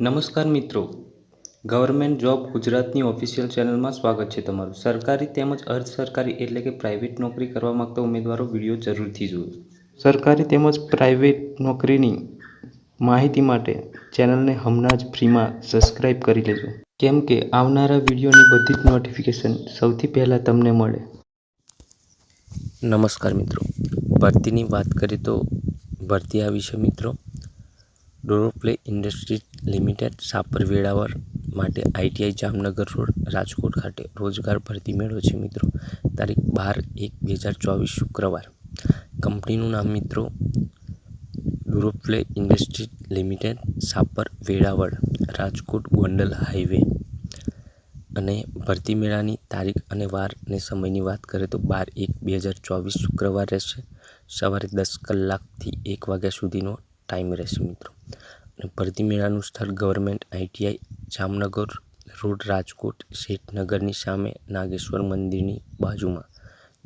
નમસ્કાર મિત્રો. Government job ગુજરાતની ઓફિશિયલ ચેનલમાં સ્વાગત છે તમારું. સરકારી તેમજ અર્ધ સરકારી એટલે કે પ્રાઇવેટ નોકરી કરવા માગતા ઉમેદવારો વીડિયો જરૂરથી જુઓ. સરકારી તેમજ પ્રાઇવેટ નોકરીની માહિતી માટે ચેનલને હમણાં જ ફ્રીમાં સબસ્ક્રાઇબ કરી લેજો. કેમ કે આવનારા વિડીયોની બધી જ નોટિફિકેશન સૌથી પહેલાં તમને મળે. નમસ્કાર મિત્રો. ભરતીની વાત કરીએ તો ભરતી આવી છે મિત્રો. Duroply industries limited Sapar Veraval માટે આઈટીઆઈ જામનગર રોડ, રાજકોટ ખાતે રોજગાર ભરતી મેળો છે મિત્રો. તારીખ બાર એક બે હજાર ચોવીસ શુક્રવાર. કંપનીનું નામ મિત્રો Duroply industries limited Sapar Veraval Rajkot Gondal highway. અને ભરતી મેળાની તારીખ અને વાર અને સમયની વાત કરીએ તો બાર એક બે હજાર ચોવીસ શુક્રવાર રહેશે. સવારે દસ કલાકથી એક વાગ્યા સુધીનો ટાઈમ રહેશે મિત્રો. અને ભરતી મેળાનું સ્થળ government ITI Jamnagar road Rajkot શેઠનગરની સામે નાગેશ્વર મંદિરની બાજુમાં.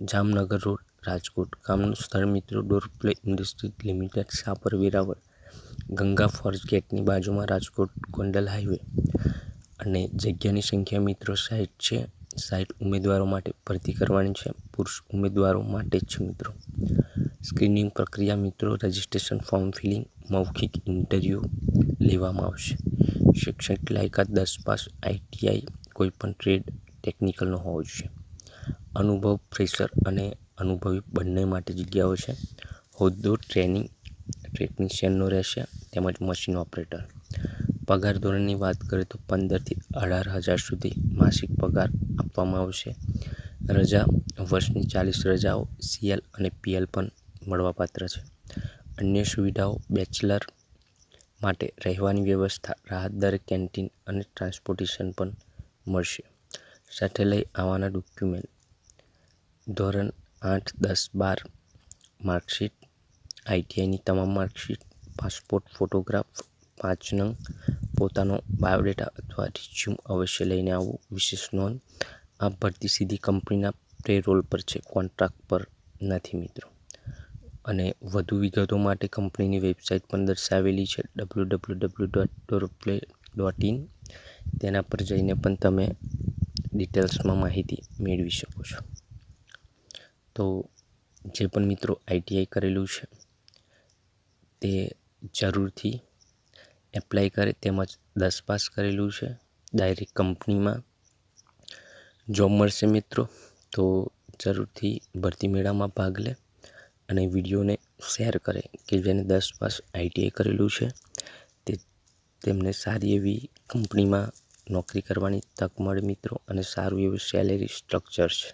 જામનગર રોડ રાજકોટ કામનું સ્થળ મિત્રો Duroply industries limited Sapar Veraval Ganga forge ગેટની બાજુમાં રાજકોટ ગોંડલ હાઈવે. અને જગ્યાની સંખ્યા મિત્રો સાઠ છે. સાઠ ઉમેદવારો માટે ભરતી કરવાની છે. પુરુષ ઉમેદવારો માટે જ છે મિત્રો. સ્ક્રીનિંગ પ્રક્રિયા મિત્રો રજિસ્ટ્રેશન ફોર્મ ફિલિંગ મૌખિક ઇન્ટરવ્યૂ લેવામાં આવશે. શૈક્ષણિક લાયકાત દસ પાસ આઈટીઆઈ કોઈપણ ટ્રેડ ટેકનિકલનો હોવો જોઈએ. અનુભવ ફ્રેશર અને અનુભવી બંને માટે જગ્યાઓ છે. હોદ્દો ટ્રેનિંગ ટેકનિશિયનનો રહેશે તેમજ મશીન ઓપરેટર. પગાર ધોરણની વાત કરીએ તો પંદરથી અઢાર હજાર સુધી માસિક પગાર આપવામાં આવશે. રજા વર્ષની ચાલીસ રજાઓ સીએલ અને પીએલ પણ મળવાપાત્ર છે. અન્ય સુવિધાઓ બેચલર માટે રહેવાની વ્યવસ્થા, રાહત દરે કેન્ટીન અને ટ્રાન્સપોર્ટેશન પણ મળશે. સાથે લઈ આવવાના ડોક્યુમેન્ટ. ધોરણ આઠ દસ બાર માર્કશીટ, આઈટીઆઈની તમામ માર્કશીટ, પાસપોર્ટ ફોટોગ્રાફ, પાંચ નંગ, પોતાનો બાયોડેટા અથવા રિઝ્યુમ અવશ્ય લઈને આવવું. વિશેષ નોંધ આ ભરતી સીધી કંપનીના પેરોલ પર છે, કોન્ટ્રાક્ટ પર નથી મિત્રો. અને વધુ વિગતો માટે કંપનીની વેબસાઇટ પણ દર્શાવેલી છે W W W dot Duroply dot in તેના પર જઈને પણ તમે ડિટેલ્સમાં માહિતી મેળવી શકો છો. તો જે પણ મિત્રો આઈટીઆઈ કરેલું છે, તે જરૂરથી એપ્લાય કરે, તેમજ દસ પાસ કરેલું છે ડાયરેક્ટ કંપનીમાં. જોબ મળશે મિત્રો, તો જરૂરથી ભરતી મેળામાં ભાગ લે. અને વિડીયોને શેર કરે કે જેને દસ પાસ આઈટીઆઈ કરેલું છે. તે તેમને સારી એવી કંપનીમાં નોકરી કરવાની તક મળે મિત્રો અને સારું એવું સેલેરી સ્ટ્રક્ચર છે.